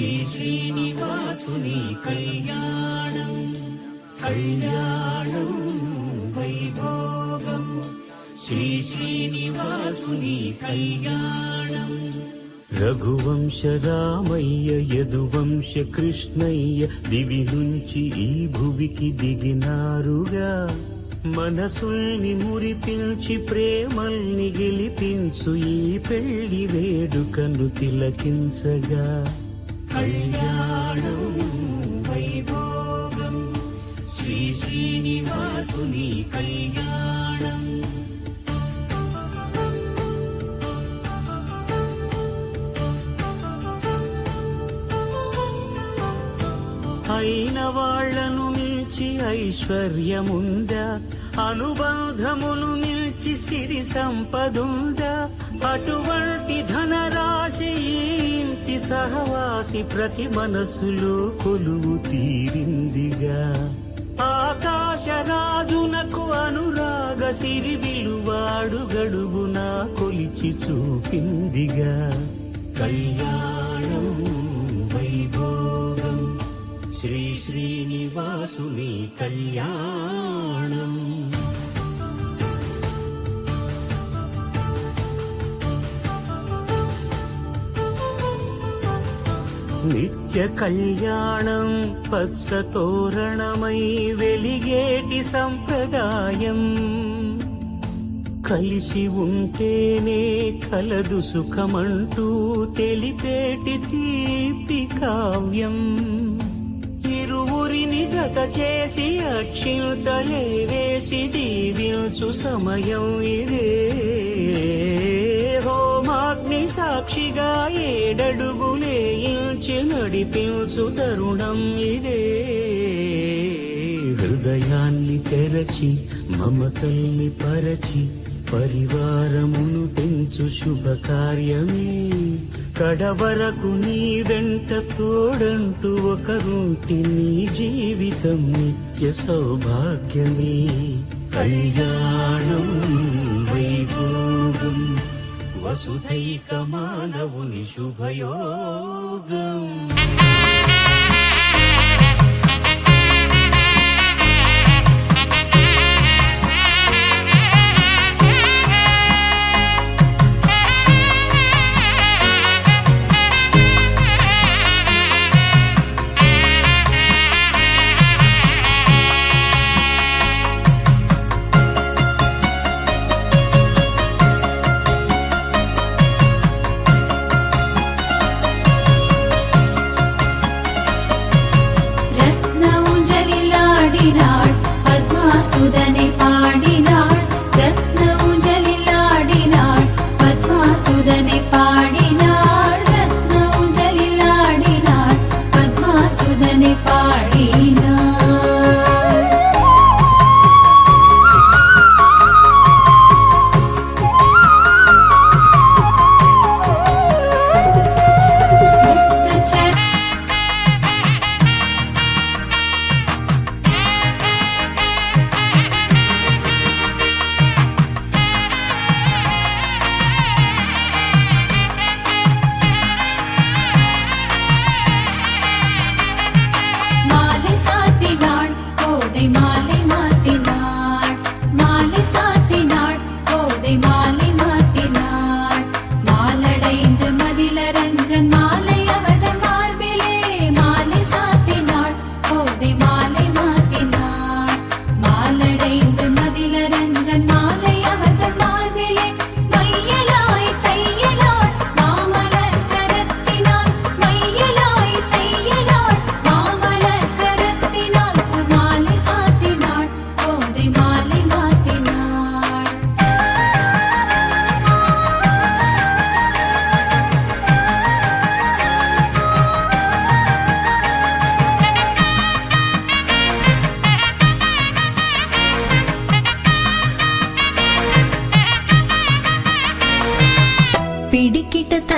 శ్రీ శ్రీనివాసుని కళ్యాణం. కళ్యాణం వైభోగం. శ్రీ శ్రీనివాసుని కళ్యాణం. రఘువంశ రామయ్య యదువంశ కృష్ణయ్య దివి నుంచి ఈ భువికి దిగినారుగా. మనసుల్ని మురిపించి ప్రేమల్ని గెలిపించు ఈ పెళ్ళి వేడుకను తిలకించగా. కళ్యాణం వైభోగం. శ్రీ శ్రీనివాసుని కళ్యాణం. అయిన వాళ్ళను మించి ఐశ్వర్యముందా అనుబంధమును మించి సిరి సంపదుందా అటువంటి ధనరాశి ఇంటి సహవాసి ప్రతి మనసులో కొలువు తీరిందిగా. ఆకాశరాజునకు అనురాగ సిరి విలువాడు గడుగునా కొలిచి చూపిందిగా. కళ్యాణం వైభోగం శ్రీ శ్రీనివాసుని కళ్యాణం. నిత్య కళ్యాణం పక్షతోరణమై వెలిగేటి సంప్రదాయం. కలిసి ఉంటేనే కలదు సుఖమంటూ తెలిపేటి తీపి కావ్యం. ఇరువురిని జత చేసి అక్షింతలే వేసి దీవించు సమయం ఇదే. హోమాగ్ని సాక్షిగా ఏడడుగులే ఇంచి నడిపించు తరుణం ఇదే. హృదయాన్ని తెరచి మమతల్ని పరచి పరివారమును పెంచు శుభకార్యమే. ఇక్కడ వరకు నీ వెంట తోడంటూ ఒకరుంటి నీ జీవితం నిత్య సౌభాగ్యమే. కళ్యాణం వైభోగం వసుధైక మానవుని శుభయోగం.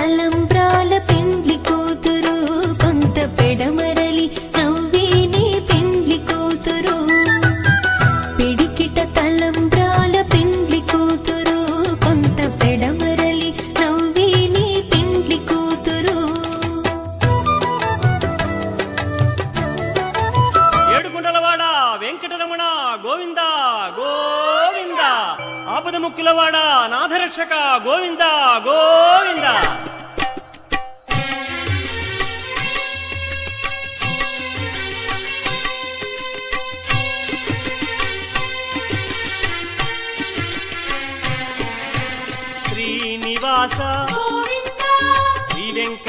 తలంబ్రాల పెండ్లి కూతురు కొంత పెడమరలి నవ్వేని పెండ్లి కూతురు. పిడికిట తలంబ్రాల పెండ్లి కూతురు కొంత పెడమరలి నవ్వేని పెండ్లి కూతురు. ఏడుగుండలవాడ వెంకటరమణ గోవింద గోవింద. ఆపద ముక్కులవాడ నాథరక్షక గోవిందా.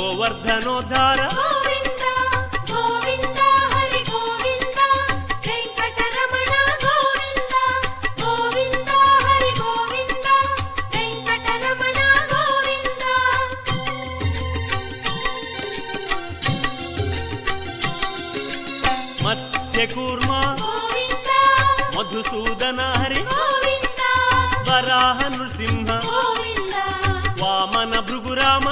గోవర్ధనోద్ధార. మత్స్యకూర్మ మధుసూదన హరి వరాహ నృసింహ వామన భృగురామ